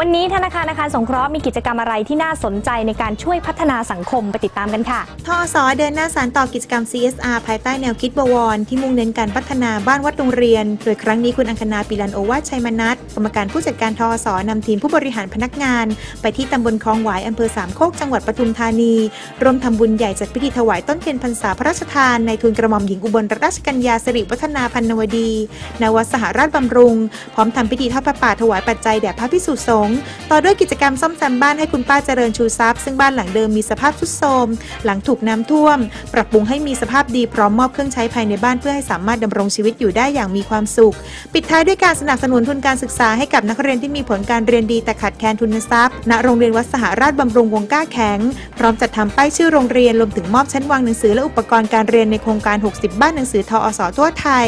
วันนี้ธนาคารอาคารสงเคราะห์มีกิจกรรมอะไรที่น่าสนใจในการช่วยพัฒนาสังคมไปติดตามกันค่ะทอสอเดินหน้าสารต่อกิจกรรม CSR ภายใต้แนวคิดบวร ที่มุ่งเน้นการพัฒนาบ้านวัดโรงเรียน โดยครั้งนี้คุณอังคณาปิลันโอวาชัยมนัทกรรมการผู้จัดการทอสอนำทีมผู้บริหารพนักงาน ไปที่ตำบลคลองหวายอำเภอสามโคกจังหวัดปทุมธานีร่วมทำบุญใหญ่จัดพิธีถวายต้นเทียนพรรษาพระราชทานในทุนกระหม่อมหญิงอุบลรัชกัญญาสิริวัฒนาพันนวดีนวสหราชบำรุง พร้อมทำพิธีทอดพระป่าถวายปัจจัยแด่พระพิสุสงฆต่อด้วยกิจกรรมซ่อมแซมบ้านให้คุณป้าเจริญชูทรัพย์ซึ่งบ้านหลังเดิมมีสภาพทรุดโทรมหลังถูกน้ำท่วม ปรับปรุงให้มีสภาพดีพร้อมมอบเครื่องใช้ภายในบ้านเพื่อให้สามารถดำรงชีวิตอยู่ได้อย่างมีความสุข ปิดท้ายด้วยการสนับสนุนทุนการศึกษาให้กับนักเรียนที่มีผลการเรียนดีแต่ขาดแคลนทุนทรัพย์ ณ โรงเรียนวัดสหราชบำรุงวงก้าแข็ง พร้อมจัดทำป้ายชื่อโรงเรียนรวมถึงมอบชั้นวางหนังสือและอุปกรณ์การเรียนในโครงการ 60 บ้านหนังสือทออสทั่วไทย